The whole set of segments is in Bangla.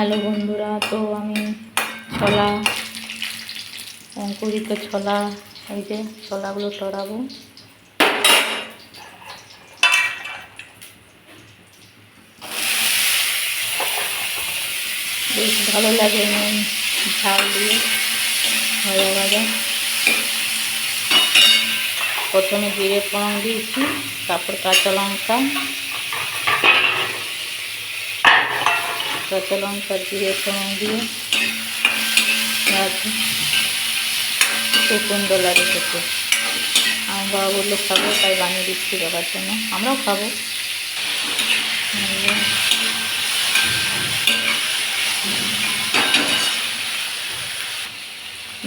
হ্যালো বন্ধুরা, তো আমি ছোলা, অঙ্কুরিত ছোলা, এই যে ছোলাগুলো টড়াবো বেশ ভালো লাগে ঝাল দিয়ে ভাজা ভাজা প্রথমে জিরে ফোড়ন দিয়েছি, তারপর কাঁচা লঙ্কা কাঁচা লঙ্কা জিরে ফোড়ন দিয়ে সুন্দর লাগে খেতে। আমার বাবা বলল, খাব, তাই বানিয়ে দিচ্ছি বাবার জন্য। আমরাও খাব।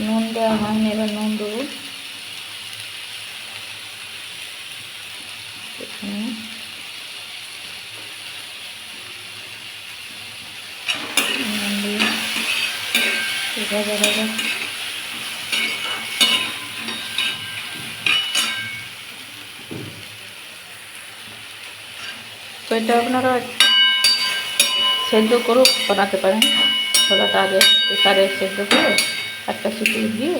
নুন দেওয়া হয়নি, এবার নুন দেবো এখানে নুন দিয়ে ভাজা ভাজা তো এটা আপনারা সেদ্ধ করেও বানাতে পারেন। ছোলাটা আগে প্রেসারে সেদ্ধ করে একটা সিটি দিয়ে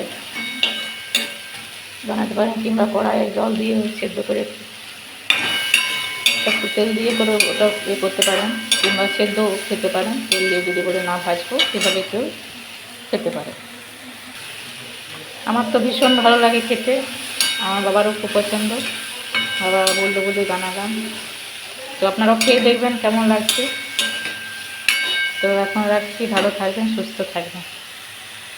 বানাতে পারেন, কিংবা কড়াইয়ে জল দিয়ে সেদ্ধ করে একটু তেল দিয়ে করে ওটা ইয়ে করতে পারেন, কিংবা সেদ্ধ খেতে পারেন। তেল দিয়ে যদি করে না ভাজবো, সেভাবে কেউ খেতে পারে। আমার তো ভীষণ ভালো লাগে খেতে। আমার বাবারও খুব পছন্দ। বাবা বলতে বলতে বানালাম। তো আপনারাও খেয়ে দেখবেন কেমন লাগছে। তো এখন রাখছি, ভালো থাকবেন, সুস্থ থাকবেন।